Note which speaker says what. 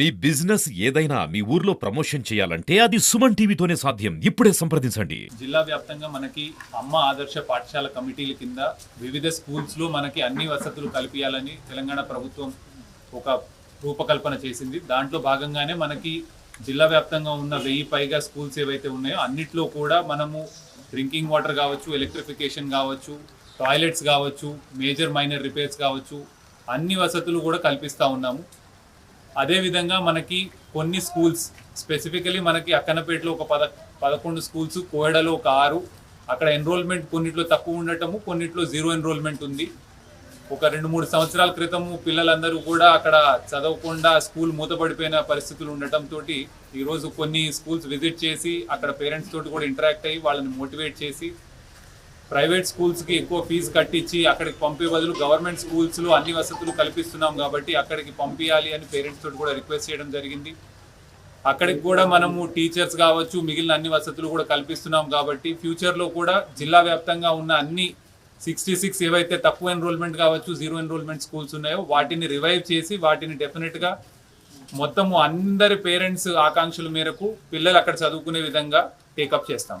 Speaker 1: మీ business ఏదైనా మీ ఊర్లో promotion చేయాలంటే అది సుమన్ టీవీతోనే సాధ్యం. ఇప్పుడే సంప్రదించండి.
Speaker 2: జిల్లా వ్యాప్తంగా మనకి అమ్మ ఆదర్శ పాఠశాల కమిటీల కింద వివిధ స్కూల్స్లో మనకి అన్ని వసతులు కల్పించాలని తెలంగాణ ప్రభుత్వం ఒక రూపకల్పన చేసింది. దాంట్లో భాగంగానే మనకి జిల్లా వ్యాప్తంగా ఉన్న వెయ్యి పైగా స్కూల్స్ ఏవైతే ఉన్నాయో అన్నిట్లో కూడా మనము డ్రింకింగ్ వాటర్ కావచ్చు ఎలక్ట్రిఫికేషన్ కావచ్చు టాయిలెట్స్ కావచ్చు మేజర్ మైనర్ రిపేర్స్ కావచ్చు అన్ని వసతులు కూడా కల్పిస్తూ ఉన్నాము. అదేవిధంగా మనకి కొన్ని స్కూల్స్ స్పెసిఫికలీ మనకి అక్కనపేటలో ఒక పద పదకొండు స్కూల్స్ కోయడలో ఒక ఆరు అక్కడ ఎన్రోల్మెంట్ కొన్నిట్లో తక్కువ ఉండటము కొన్నిట్లో జీరో ఎన్రోల్మెంట్ ఉంది. ఒక రెండు మూడు సంవత్సరాల క్రితము పిల్లలందరూ కూడా అక్కడ చదవకుండా స్కూల్ మూతపడిపోయిన పరిస్థితులు ఉండటంతో ఈరోజు కొన్ని స్కూల్స్ విజిట్ చేసి అక్కడ పేరెంట్స్ తోటి కూడా ఇంటరాక్ట్ అయ్యి వాళ్ళని మోటివేట్ చేసి ప్రైవేట్ స్కూల్స్కి ఎక్కువ ఫీజు కట్టించి అక్కడికి పంపే బదులు గవర్నమెంట్ స్కూల్స్లో అన్ని వసతులు కల్పిస్తున్నాం కాబట్టి అక్కడికి పంపించాలి అని పేరెంట్స్ తోటి కూడా రిక్వెస్ట్ చేయడం జరిగింది. అక్కడికి కూడా మనము టీచర్స్ కావచ్చు మిగిలిన అన్ని వసతులు కూడా కల్పిస్తున్నాం కాబట్టి ఫ్యూచర్లో కూడా జిల్లా వ్యాప్తంగా ఉన్న అన్ని సిక్స్టీ సిక్స్ ఏవైతే తక్కువ ఎన్రోల్మెంట్ కావచ్చు జీరో ఎన్రోల్మెంట్ స్కూల్స్ ఉన్నాయో వాటిని రివైవ్ చేసి వాటిని డెఫినెట్గా మొత్తము అందరి పేరెంట్స్ ఆకాంక్షల మేరకు పిల్లలు అక్కడ చదువుకునే విధంగా టేకప్ చేస్తాం.